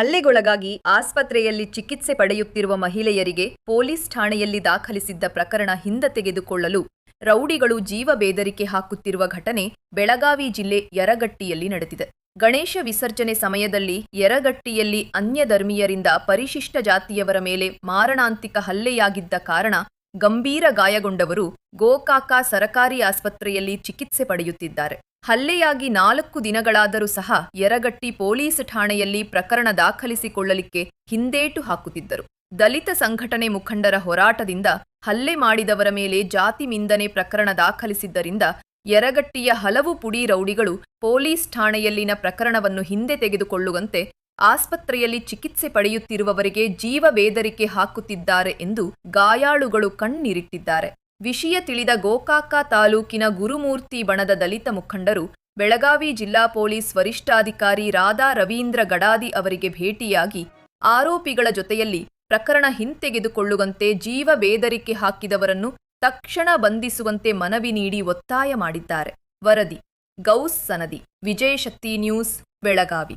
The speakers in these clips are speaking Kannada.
ಹಲ್ಲೆಗೊಳಗಾಗಿ ಆಸ್ಪತ್ರೆಯಲ್ಲಿ ಚಿಕಿತ್ಸೆ ಪಡೆಯುತ್ತಿರುವ ಮಹಿಳೆಯರಿಗೆ ಪೊಲೀಸ್ ಠಾಣೆಯಲ್ಲಿ ದಾಖಲಿಸಿದ್ದ ಪ್ರಕರಣ ಹಿಂದತೆಗೆದುಕೊಳ್ಳಲು ರೌಡಿಗಳು ಜೀವ ಬೇದರಿಕೆ ಹಾಕುತ್ತಿರುವ ಘಟನೆ ಬೆಳಗಾವಿ ಜಿಲ್ಲೆ ಯರಗಟ್ಟಿಯಲ್ಲಿ ನಡೆದಿದೆ. ಗಣೇಶ ವಿಸರ್ಜನೆ ಸಮಯದಲ್ಲಿ ಯರಗಟ್ಟಿಯಲ್ಲಿ ಅನ್ಯಧರ್ಮೀಯರಿಂದ ಪರಿಶಿಷ್ಟ ಜಾತಿಯವರ ಮೇಲೆ ಮಾರಣಾಂತಿಕ ಹಲ್ಲೆಯಾಗಿದ್ದ ಕಾರಣ ಗಂಭೀರ ಗಾಯಗೊಂಡವರು ಗೋಕಾಕ ಸರಕಾರಿ ಆಸ್ಪತ್ರೆಯಲ್ಲಿ ಚಿಕಿತ್ಸೆ ಪಡೆಯುತ್ತಿದ್ದಾರೆ. ಹಲ್ಲೆಯಾಗಿ ನಾಲ್ಕು ದಿನಗಳಾದರೂ ಸಹ ಯರಗಟ್ಟಿ ಪೊಲೀಸ್ ಠಾಣೆಯಲ್ಲಿ ಪ್ರಕರಣ ದಾಖಲಿಸಿಕೊಳ್ಳಲಿಕ್ಕೆ ಹಿಂದೇಟು ಹಾಕುತ್ತಿದ್ದರು. ದಲಿತ ಸಂಘಟನೆ ಮುಖಂಡರ ಹೋರಾಟದಿಂದ ಹಲ್ಲೆ ಮಾಡಿದವರ ಮೇಲೆ ಜಾತಿ ಮಿಂದನೆ ಪ್ರಕರಣ ದಾಖಲಿಸಿದ್ದರಿಂದ ಯರಗಟ್ಟಿಯ ಹಲವು ಪುಡಿ ರೌಡಿಗಳು ಪೊಲೀಸ್ ಠಾಣೆಯಲ್ಲಿನ ಪ್ರಕರಣವನ್ನು ಹಿಂದೆ ತೆಗೆದುಕೊಳ್ಳುವಂತೆ ಆಸ್ಪತ್ರೆಯಲ್ಲಿ ಚಿಕಿತ್ಸೆ ಪಡೆಯುತ್ತಿರುವವರಿಗೆ ಜೀವ ಬೇದರಿಕೆ ಹಾಕುತ್ತಿದ್ದಾರೆ ಎಂದು ಗಾಯಾಳುಗಳು ಕಣ್ಣೀರಿಟ್ಟಿದ್ದಾರೆ. ವಿಷಯ ತಿಳಿದ ಗೋಕಾಕ ತಾಲೂಕಿನ ಗುರುಮೂರ್ತಿ ಬಣದ ದಲಿತ ಮುಖಂಡರು ಬೆಳಗಾವಿ ಜಿಲ್ಲಾ ಪೊಲೀಸ್ ವರಿಷ್ಠಾಧಿಕಾರಿ ರಾಧಾ ರವೀಂದ್ರ ಗಡಾದಿ ಅವರಿಗೆ ಭೇಟಿಯಾಗಿ ಆರೋಪಿಗಳ ಜೊತೆಯಲ್ಲಿ ಪ್ರಕರಣ ಹಿಂತೆಗೆದುಕೊಳ್ಳುವಂತೆ ಜೀವ ಬೇದರಿಕೆ ಹಾಕಿದವರನ್ನು ತಕ್ಷಣ ಬಂಧಿಸುವಂತೆ ಮನವಿ ನೀಡಿ ಒತ್ತಾಯ ಮಾಡಿದ್ದಾರೆ. ವರದಿ, ಗೌಸ್ ಸನದಿ ವಿಜಯಶಕ್ತಿ ನ್ಯೂಸ್, ಬೆಳಗಾವಿ.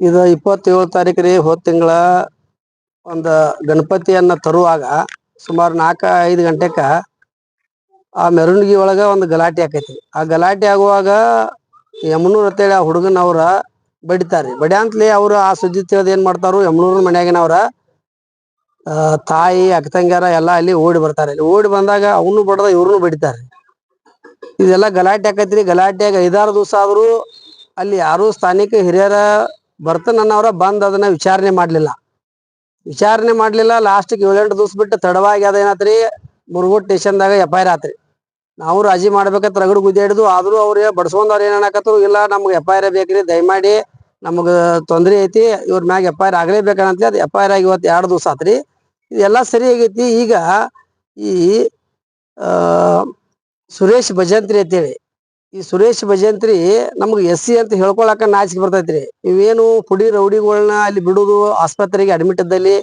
ಇದು ಇಪ್ಪತ್ತೇಳು ತಾರೀಕು ರೀ ಹೋದ ತಿಂಗಳ ಒಂದು ಗಣಪತಿಯನ್ನ ತರುವಾಗ ಸುಮಾರು ನಾಲ್ಕ, ಐದು ಗಂಟೆಕ ಆ ಮೆರವಣಿಗೆ ಒಳಗ ಒಂದು ಗಲಾಟೆ ಆಕೈತಿ. ಆ ಗಲಾಟೆ ಆಗುವಾಗ ಯಮನೂರ್ ಅಂತೇಳಿ ಆ ಹುಡುಗನವ್ರ ಬಡಿತಾರ್ರಿ. ಬಡ್ಯಾಂತ್ಲೆ ಅವ್ರು ಆ ಸುದ್ದಿ ತಿಳಿದ್ ಏನ್ ಮಾಡ್ತಾರು ಯಮನೂರ್ ಮನ್ಯಾಗಿನವ್ರ ತಾಯಿ, ಅಕ್ಕ ತಂಗ್ಯಾರ ಎಲ್ಲ ಅಲ್ಲಿ ಓಡಿ ಬರ್ತಾರೆ. ಅಲ್ಲಿ ಓಡಿ ಬಂದಾಗ ಅವನು ಬಡದ ಇವ್ರನ್ನು ಬಡಿತಾರೆ ಇದೆಲ್ಲ ಗಲಾಟೆ ಆಕೈತ್ರಿ. ಗಲಾಟೆಯಾಗ ಐದಾರು ದಿವಸ ಆದ್ರೂ ಅಲ್ಲಿ ಯಾರು ಸ್ಥಾನಿಕ ಹಿರಿಯರ ಬರ್ತನನ್ನವ್ರ ಬಂದ್ ಅದನ್ನ ವಿಚಾರಣೆ ಮಾಡ್ಲಿಲ್ಲ. ವಿಚಾರಣೆ ಮಾಡ್ಲಿಲ್ಲ. ಲಾಸ್ಟಿಗೆ ಏಳೆಂಟು ದಿವಸ ಬಿಟ್ಟು ತಡವಾಗಿ ಅದೇನಾತ್ರಿ ಮುರುಗೋಡ್ ಸ್ಟೇಷನ್ದಾಗ ಎಫ್ ಐ ಆರ್ ಆತ್ರಿ. ನಾವು ರಾಜಿ ಮಾಡ್ಬೇಕಂತ ರಗಡ್ ಗುದ್ದಾಡಿದ್ವು ಆದ್ರೂ ಅವ್ರ ಬಡ್ಸ್ಕೊಂಡವ್ರು ಏನ್ ಅನ್ನಕತ್ರು? ಇಲ್ಲ, ನಮ್ಗೆ ಎಫ್ ಐ ಆರ್ ಬೇಕ್ರಿ, ದಯಮಾಡಿ ನಮ್ಗೆ ತೊಂದರೆ ಐತಿ, ಇವ್ರ ಮ್ಯಾಗ ಎಫ್ ಐ ಆರ್ ಆಗ್ಲೇಬೇಕಂತಲೇ ಅದು ಎಫ್ ಐ ಆರ್ ಆಗಿ ಇವತ್ತು ಎರಡು ದಿವಸ ಆತ್ರಿ. ಇದೆಲ್ಲ ಸರಿ ಆಗೈತಿ. ಈಗ ಈ ಸುರೇಶ್ ಭಜಂತ್ರಿ ಅಂತೇಳಿ ಈ ಸುರೇಶ್ ಭಜಂತ್ರಿ ನಮ್ಗೆ ಎಸ್ ಸಿ ಅಂತ ಹೇಳ್ಕೊಳಕ ನಾಚಿಕೆ ಬರ್ತೈತ್ರಿ. ಇವೇನು ಪುಡಿ ರೌಡಿಗಳನ್ನ ಅಲ್ಲಿ ಬಿಡುದು, ಆಸ್ಪತ್ರೆಗೆ ಅಡ್ಮಿಟ್ ಇದ್ದಲ್ಲಿ,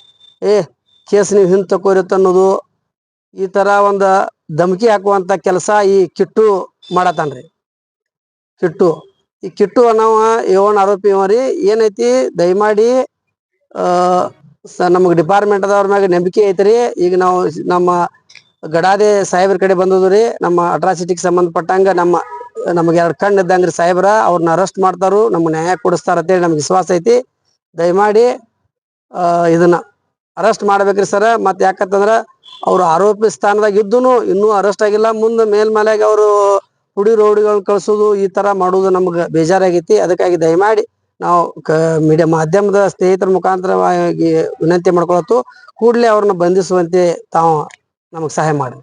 ಏ, ಕೇಸ್ ನೀವು ಹಿಂದ್ ತಕೋರಿತ್ ಅನ್ನೋದು, ಈ ತರ ಒಂದ ಧಮಕಿ ಹಾಕುವಂತ ಕೆಲಸ ಈ ಕಿಟ್ಟು ಮಾಡತಾನ್ರಿ. ಕಿಟ್ಟು, ಈ ಕಿಟ್ಟು ಅನ್ನವ ಏನ್ ಆರೋಪಿ ರೀ, ಏನೈತಿ, ದಯಮಾಡಿ ನಮಗ್ ಡಿಪಾರ್ಟ್ಮೆಂಟ್ ಅದವ್ರ ಮ್ಯಾಗ ನಂಬಿಕೆ ಐತ್ರಿ. ಈಗ ನಾವು ನಮ್ಮ ಗಡಾದೆ ಸಾಹೇಬ್ರ ಕಡೆ ಬಂದದ್ರಿ ನಮ್ಮ ಅಟ್ರಾಸಿಟಿಗೆ ಸಂಬಂಧಪಟ್ಟಂಗ ನಮ್ಮ ನಮಗೆ ಎರಡು ಕಣ್ಣು ಇದ್ದಂಗ್ರಿ ಸಾಹೇಬ್ರ ಅವ್ರನ್ನ ಅರೆಸ್ಟ್ ಮಾಡ್ತಾರು, ನಮ್ಗೆ ನ್ಯಾಯ ಕೊಡಿಸ್ತಾರ ಅಂತೇಳಿ ನಮ್ಗೆ ವಿಶ್ವಾಸ ಐತಿ. ದಯಮಾಡಿ ಇದನ್ನ ಅರೆಸ್ಟ್ ಮಾಡ್ಬೇಕ್ರಿ ಸರ್ ಮತ್ತೆ ಯಾಕಂತಂದ್ರ ಅವ್ರು ಆರೋಪಿ ಸ್ಥಾನದಾಗ ಇದ್ದೂನು ಇನ್ನೂ ಅರೆಸ್ಟ್ ಆಗಿಲ್ಲ. ಮುಂದೆ ಮೇಲ್ಮಲೆಗೆ ಅವರು ಹುಡಿ ರೋಡಿಗಳನ್ನ ಕಳ್ಸೋದು ಈ ತರ ಮಾಡೋದು ನಮ್ಗೆ ಬೇಜಾರಾಗೈತಿ. ಅದಕ್ಕಾಗಿ ದಯಮಾಡಿ ನಾವು ಕ ಮೀಡಿಯಾ ಮಾಧ್ಯಮದ ಸ್ನೇಹಿತರ ಮುಖಾಂತರವಾಗಿ ವಿನಂತಿ ಮಾಡ್ಕೊಳತ್ತು ಕೂಡಲೇ ಅವ್ರನ್ನ ಬಂಧಿಸುವಂತೆ ತಾವು ನಮಗೆ ಸಹಾಯ ಮಾಡಿ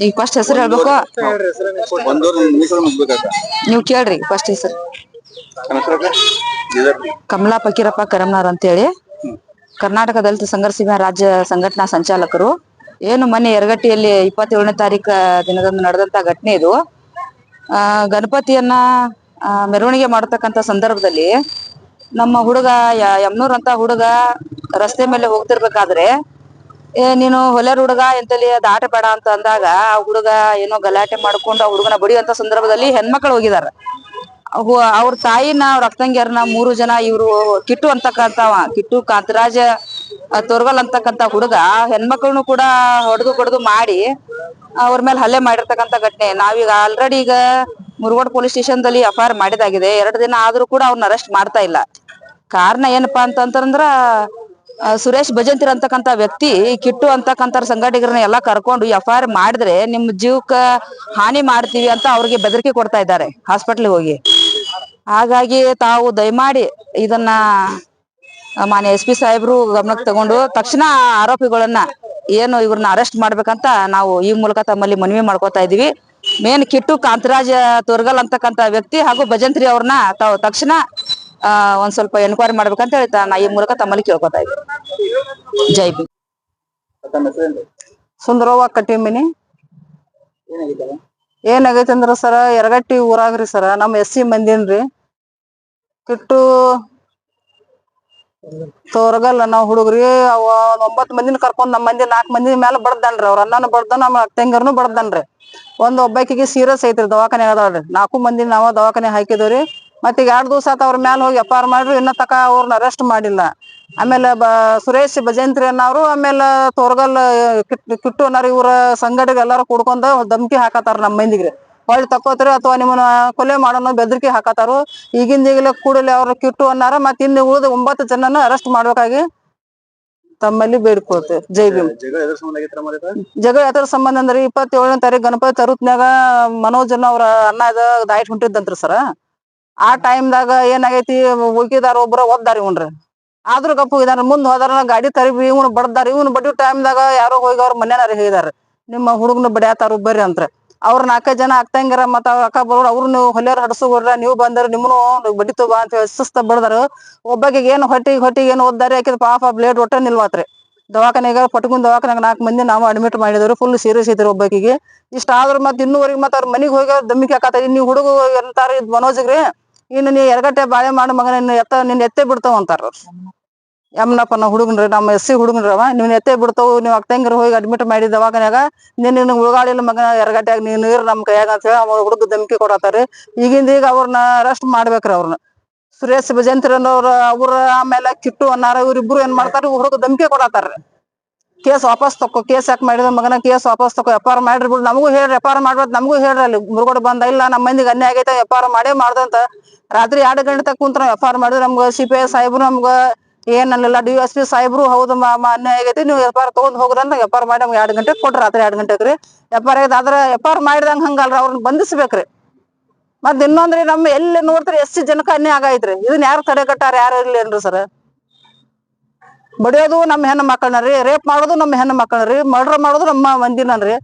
ಈಗ ಫಸ್ಟ್ ಹೆಸರು ಹೇಳ್ಬೇಕು? ನೀವ್ ಕೇಳ್ರಿ ಫಸ್ಟ್ ಹೆಸರು. ಕಮಲಾ ಪಕೀರಪ್ಪ ಕರಮ್ನಾರ್ ಅಂತೇಳಿ. ಕರ್ನಾಟಕ ದಲಿತ ಸಂಘರ್ಷ ರಾಜ್ಯ ಸಂಘಟನಾ ಸಂಚಾಲಕರು. ಏನು ಮೊನ್ನೆ ಯರಗಟ್ಟಿಯಲ್ಲಿ ಇಪ್ಪತ್ತೇಳನೇ ತಾರೀಕ ದಿನದಂದು ನಡೆದಂತ ಘಟನೆ ಇದು. ಆ ಗಣಪತಿಯನ್ನ ಆ, ಮೆರವಣಿಗೆ ಮಾಡತಕ್ಕಂತ ಸಂದರ್ಭದಲ್ಲಿ ನಮ್ಮ ಹುಡುಗ ಯಮ್ನೂರ್ ಅಂತ ಹುಡುಗ ರಸ್ತೆ ಮೇಲೆ ಹೋಗ್ತಿರ್ಬೇಕಾದ್ರೆ, ಏ, ನೀನು ಹೊಲೆರ್ ಹುಡುಗ, ಎಂತಲ್ಲಿ ದಾಟ ಬೇಡ ಅಂತ ಅಂದಾಗ ಆ ಹುಡುಗ ಏನೋ ಗಲಾಟೆ ಮಾಡ್ಕೊಂಡು ಆ ಹುಡುಗನ ಬಡಿಯುವಂತ ಸಂದರ್ಭದಲ್ಲಿ ಹೆಣ್ಮಕ್ಳು ಹೋಗಿದಾರ. ಅವು- ಅವ್ರ ತಾಯಿನ, ಅವ್ರ ಅಕ್ಕಂಗ್ಯಾರನ ಮೂರು ಜನ ಇವ್ರು ಕಿಟ್ಟು ಅಂತಕ್ಕಂತವ ಕಿಟ್ಟು ಕಾಂತರಾಜ ತೋರ್ಗಲ್ ಅಂತಕ್ಕಂತ ಹುಡುಗ, ಹೆಣ್ಮಕ್ಳನ್ನು ಕೂಡ ಹೊಡೆದು ಹೊಡೆದು ಮಾಡಿ ಅವ್ರ ಮೇಲೆ ಹಲ್ಲೆ ಮಾಡಿರ್ತಕ್ಕಂತ ಘಟನೆ. ನಾವೀಗ ಆಲ್ರೆಡಿ ಈಗ ಮುರುಗೋಡ್ ಪೊಲೀಸ್ ಸ್ಟೇಷನ್ ದಲ್ಲಿ ಎಫ್ ಐ ಆರ್ ಮಾಡಿದಾಗಿದೆ. ಎರಡು ದಿನ ಆದ್ರೂ ಕೂಡ ಅವ್ರನ್ನ ಅರೆಸ್ಟ್ ಮಾಡ್ತಾ ಇಲ್ಲ. ಕಾರಣ ಏನಪ್ಪಾ ಅಂತಂದ್ರ ಆ, ಸುರೇಶ್ ಭಜಂತಿರ್ ಅಂತಕ್ಕಂತ ವ್ಯಕ್ತಿ ಕಿಟ್ಟು ಅಂತಕ್ಕಂತ ಸಂಘಟಕರನ್ನ ಎಲ್ಲಾ ಕರ್ಕೊಂಡು ಎಫ್ ಐ ಆರ್ ಮಾಡಿದ್ರೆ ನಿಮ್ ಜೀವಕ್ಕ ಹಾನಿ ಮಾಡ್ತೀವಿ ಅಂತ ಅವ್ರಿಗೆ ಬೆದರಿಕೆ ಕೊಡ್ತಾ ಇದ್ದಾರೆ ಹಾಸ್ಪಿಟ್ಲಿಗೆ ಹೋಗಿ. ಹಾಗಾಗಿ ತಾವು ದಯಮಾಡಿ ಇದನ್ನ ಮಾನ್ಯ ಎಸ್ ಪಿ ಸಾಹೇಬ್ರು ಗಮನಕ್ಕೆ ತಗೊಂಡು ತಕ್ಷಣ ಆರೋಪಿಗಳನ್ನ ಏನು ಇವ್ರನ್ನ ಅರೆಸ್ಟ್ ಮಾಡ್ಬೇಕಂತ ನಾವು ಈ ಮೂಲಕ ತಮ್ಮಲ್ಲಿ ಮನವಿ ಮಾಡ್ಕೋತಾ ಇದೀವಿ ಮೇನ್ ಕಿಟ್ಟು ಕಾಂತರಾಜ್ ತೋರ್ಗಲ್ ಅಂತಕ್ಕಂತ ವ್ಯಕ್ತಿ ಹಾಗೂ ಭಜಂತ್ರಿ ಅವ್ರನ್ನ ತಾವು ತಕ್ಷಣ ಆ ಒಂದ್ ಸ್ವಲ್ಪ ಎನ್ಕ್ವೈರಿ ಮಾಡ್ಬೇಕಂತ ಹೇಳ್ತಾ ನಾ ಈ ಮೂಲಕ ತಮ್ಮಲ್ಲಿ ಕೇಳ್ಕೊತಾ ಇದ್ದೀನಿ. ಜೈ ಬಿ ಸುಂದರವ್ವ ಕಟ್ಟಿಮಿನಿ ಏನಾಗೈತೆ ಅಂದ್ರ ಸರ ಎರಗಟ್ಟಿ ಊರಾಗ್ರಿ ಸರ ನಮ್ಮ ಎಸ್ ಸಿ ಮಂದಿನ್ರಿ. ಕಿಟ್ಟು ತೋರಗಲ್ಲ ನಾವ್ ಹುಡುಗ್ರಿ. ಅವ ಒಂಬತ್ ಮಂದಿನ ಕರ್ಕೊಂಡ್ ನಮ್ ಮಂದಿ ನಾಕ್ ಮಂದಿ ಮ್ಯಾಲ ಬಡ್ದನ್ರಿ ಅವ್ರ ಅಣ್ಣನು ಬಡ್ದ ನಮ್ಮ ತಂಗರ್ನು ಬಡ್ದನ್ರಿ ಒಂದ್ ಒಬ್ಬಾಕಿಗೆ ಸೀರಿಯಸ್ ಐತ್ರಿ ದವಾಖಾನೆ ಅದಾಳ್ರಿ. ನಾಕು ಮಂದಿ ನಾವ ದವಾಖಾನೆ ಹಾಕಿದವ್ರಿ ಮತ್ತ ಈಗ ಎರಡ್ ದಿವ್ಸ ಆತ ಅವ್ರ ಮ್ಯಾಲ ಹೋಗಿ ಎಫ್ ಆರ್ ಮಾಡ್ರಿ, ಇನ್ನ ತಕ ಅವ್ರನ್ನ ಅರೆಸ್ಟ್ ಮಾಡಿಲ್ಲ. ಆಮೇಲೆ ಸುರೇಶ್ ಭಜಂತ್ರಿ ಅನ್ನೋರು, ಆಮೇಲೆ ತೋರ್ಗಲ್, ಕಿಟ್- ಕಿಟ್ಟು ಅನ್ನೋರು ಇವ್ರ ಸಂಘಟನೆ ಎಲ್ಲಾರು ಕೂಡ್ಕೊಂಡ್ ಧಮ್ಕಿ ಹಾಕತಾರ ನಮ್ ಮಂದಿಗ್ರಿ. ಹೊಳ್ಳಿ ತಕ್ಕೋತ್ರಿ ಅಥವಾ ನಿಮ್ಮನ್ನ ಕೊಲೆ ಮಾಡೋಣ ಬೆದರಿಕೆ ಹಾಕತಾರು ಈಗಿಂದ ಈಗಲೇ ಕೂಡಲೇ ಅವ್ರ ಕಿಟ್ಟು ಅನ್ನಾರ ಮತ್ತೆ ಇನ್ನು ಉಳಿದ ಒಂಬತ್ತು ಜನನ ಅರೆಸ್ಟ್ ಮಾಡ್ಬೇಕಾಗಿ ತಮ್ಮಲ್ಲಿ ಬೇಡ್ಕೊಳ್ತೇವೆ ಜೈ ಭೀಮ್. ಜಗಳ ಎದ್ರ ಸಂಬಂಧ ಅಂದ್ರೆ ಇಪ್ಪತ್ತೇಳನೇ ತಾರೀಕು ಗಣಪತಿ ತರುತ್ನ್ಯಾಗ ಮನೋಜನ್ ಅವ್ರ ಅನ್ನ ಇದ ದಾಯಿಟ್ ಹೊಂಟಿದ್ದಂತ್ರಿ ಸರ. ಆ ಟೈಮ್ದಾಗ ಏನಾಗೈತಿ ಉಳ್ಕಿದಾರ ಒಬ್ರ ಒದ್ದಾರಿ ಇವ್ನ್ರಿ. ಆದ್ರೂ ಗಪ್ಪ ಹೋಗಿದಾರ ಮುಂದ್ ಹೋದಾರ ಗಾಡಿ ತರಿಬಿ ಇವ್ನು ಬಡದಾರ ಇವ್ನು ಬಡಿಯೋ ಟೈಮ್ದಾಗ ಯಾರೋ ಹೋಗಿ ಅವ್ರ ಮನ್ಯಾನಾರ ಹೇಳಿದಾರ ನಿಮ್ಮ ಹುಡುಗನ ಬಡಿಯಾತಾರ ಬರ್ರಿ ಅಂತ ಅವ್ರ ನಾಲ್ಕೈದು ಜನ ಆಗ್ತಂಗಿರ ಮತ್ತ ಅವ್ರ ಅಕ್ಕ ಬರೋರು ಅವ್ರು ನೀವು ಹೊಲಿಯರ್ ಹಡಸುಗೊಡ್ರ ನೀವು ಬಂದ್ರ ನಿಮ್ಮನು ಬಡಿತು ಬಾ ಅಂತ ಹೇಳಿ ಸುಸ್ತ ಬಡದಾರ. ಒಬ್ಬಾಕಿಗೆ ಏನು ಹೊಟ್ಟಿಗೆ ಹೊಟ್ಟಿಗೆ ಏನು ಓದ್ದಾರಿ ಹಾಕಿದ್ ಪಾಪ ಬ್ಲೇಡ್ ಒಟ್ಟ ನಿಲ್ವಾತ್ರಿ. ದವಾಖಾನೆಗ ಪಟ್ಕೊಂಡ್ ದವಾಖಾನೆಗ ನಾಲ್ಕು ಮಂದಿ ನಾವು ಅಡ್ಮಿಟ್ ಮಾಡಿದ್ರು ಫುಲ್ ಸೀರಿಯಸ್ ಇದ್ರು ಒಬ್ಬಾಕಿಗೆ. ಇಷ್ಟ ಆದ್ರ ಮತ್ ಇನ್ನೂವರೆಗೆ ಮತ್ತ ಅವ್ರ ಮನಿಗ್ ಹೋಗಿ ದಮ್ಮಿಕೆ ಹಾಕತ್ತಾರ ನೀವು ಹುಡುಗ ಎಂತಾರ ಇದ್ ಮನೋಜ್ಗ್ರಿ ಇನ್ನು ನೀ ಎರಗಟ್ಟೆ ಬಾಳೆ ಮಾಡು ಮಗನ ಎತ್ತ ನಿನ್ನ ಎತ್ತೆ ಬಿಡ್ತಾವ ಅಂತಾರ ಯಮ್ನಪ್ಪ ನಾವು ಹುಡುಗನ್ರಿ ನಮ್ಮ ಎಸ್ಸಿ ಹುಡುಗನ್ರವ ನೀವ್ ಎತ್ತೆ ಬಿಡ್ತಾವು, ನೀವ್ ಅಕ್ಕಂಗಿರ ಹೋಗಿ ಅಡ್ಮಿಟ್ ಮಾಡಿ ದವಾಖಾನ್ಯಾಗ ನಿನ್ನ ನಿನ್ನ ಉಳಗಾಡಿಲ್ಲ ಮಗನ ಎರಗಟ್ಯಾಗ ನೀನ್ ನೀರ್ ನಮ್ ಕೈಯಾಗ ಅಂತ ಹೇಳಿ ಅವ್ರ ಹುಡುಗ ಧಮಕಿ ಕೊಡತಾರಿ ಈಗಿಂದ ಈಗ ಅವ್ರನ್ನ ಅರೆಸ್ಟ್ ಮಾಡ್ಬೇಕ್ರಿ ಅವ್ರನ್ನ ಸುರೇಶ್ ಭಜಂತ್ರಿ ಅವ್ರ ಆಮೇಲೆ ಕಿಟ್ಟು ಅನ್ನಾರ ಇವ್ರಿಬ್ರು ಏನ್ ಮಾಡ್ತಾರ ಹುಡುಗ ಧಮಕಿ ಕೊಡತಾರ್ರಿ ಕೇಸ್ ವಾಪಸ್ ತಕೋ, ಕೇಸ್ ಯಾಕೆ ಮಾಡಿದ ಮಗನ, ಕೇಸ್ ವಾಪಸ್ ತಕೋ ವ್ಯಾಪಾರ ಮಾಡ್ರಿ ಬಿಡು, ನಮಗೂ ಹೇಳ್ರಿ ವ್ಯಾಪಾರ ಮಾಡ್ಬೇಕು, ನಮಗೂ ಹೇಳ್ರಿ ಅಲ್ಲಿ, ಮುರುಗೋಡ್ ಬಂದ, ಇಲ್ಲ ನಮ್ಮ ಮಂದಿಗೆ ಅನ್ಯಾಯ ಆಗೈತೆ ವ್ಯಾಪಾರ ಮಾಡೇ ಮಾಡ್ದಂತ. ರಾತ್ರಿ ಎರಡು ಗಂಟೆ ತಕ್ಕ ಕುಂತ್ರ ವ್ಯಾಪಾರ ಮಾಡಿದ್ರೆ ನಮ್ಗ ಸಿ ಪಿ ಐ ಸಾಹೇಬ್ರು ನಮ್ಗ ಏನಲ್ಲ ಡಿ ಎಸ್ ಪಿ ಸಾಹೇಬ್ರು ಹೌದು ಮ- ಮ- ಅನ್ಯಾಯ ಆಗೈತಿ, ನೀವು ವ್ಯಾಪಾರ ತಗೊಂಡ್ ಹೋಗ್ರಿ ಅಂದ್ರೆ ಎಫ್ ಆರ್ ಮಾಡಿ ಎರಡು ಗಂಟೆ ಕೊಟ್ರಿ, ರಾತ್ರಿ ಎರಡು ಗಂಟೆಗೆ ರೀ ವ್ಯಾಪಾರ ಆಗೈತೆ, ಆದ್ರೆ ಆರ್ ಮಾಡಿದಂಗ ಹಂಗಲ್ರಿ, ಅವ್ರನ್ನ ಬಂಧಿಸ್ಬೇಕ್ರಿ. ಮತ್ ಇನ್ನೊಂದ್ರಿ ನಮ್ಮ ಎಲ್ಲಿ ನೋಡ್ತಾರೆ ಎಷ್ಟು ಜನಕ್ಕ ಅನ್ಯ ಆಗೈತ್ರಿ. ಇದನ್ನ ಯಾರು ತಡೆಗಟ್ಟಾರ ಯಾರು ಇರ್ಲೇನ್ರಿ ಸರ್? ಬಡಿಯೋದು ನಮ್ಮ ಹೆಣ್ಣು ಮಕ್ಕಳನ್ನ ರೀ, ರೇಪ್ ಮಾಡೋದು ನಮ್ಮ ಹೆಣ್ಣು ಮಕ್ಕಳನ್ನ ರೀ, ಮರ್ಡರ್ ಮಾಡೋದು ನಮ್ಮ ಮಂದಿನ ರೀ.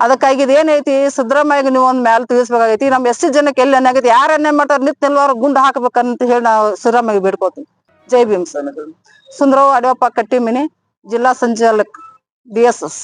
ಅದಕ್ಕಾಗಿ ಇದೇನೈತಿ ಏನೈತಿ ಸಿದ್ದರಾಮಯ್ಯಗೆ ನೀವು ಒಂದ್ ಮ್ಯಾಲ ತಿಳಿಸ್ಬೇಕಾಗೈತಿ, ನಮ್ ಎಷ್ಟು ಜನಕ್ಕೆ ಎಲ್ಲಿ ಅನ್ಯಾಗೈತಿ ಯಾರು ಅನ್ಯಾಯ ಮಾಡ್ತಾರ ನಿತ್ ನಿಲ್ವಾರ ಗುಂಡ್ ಹಾಕ್ಬೇಕಂತ ಹೇಳಿ ನಾವು ಸಿದ್ದರಾಮಯ್ಯ ಬೇಡ್ಕೋತೀನಿ ಜೈ ಭೀಮ್ ಸರ್ ಸುಂದರವ್ ಅಡವಪ್ಪ ಕಟ್ಟಿಮಿನಿ ಜಿಲ್ಲಾ ಸಂಚಾಲಕ್ ಡಿ ಎಸ್ ಎಸ್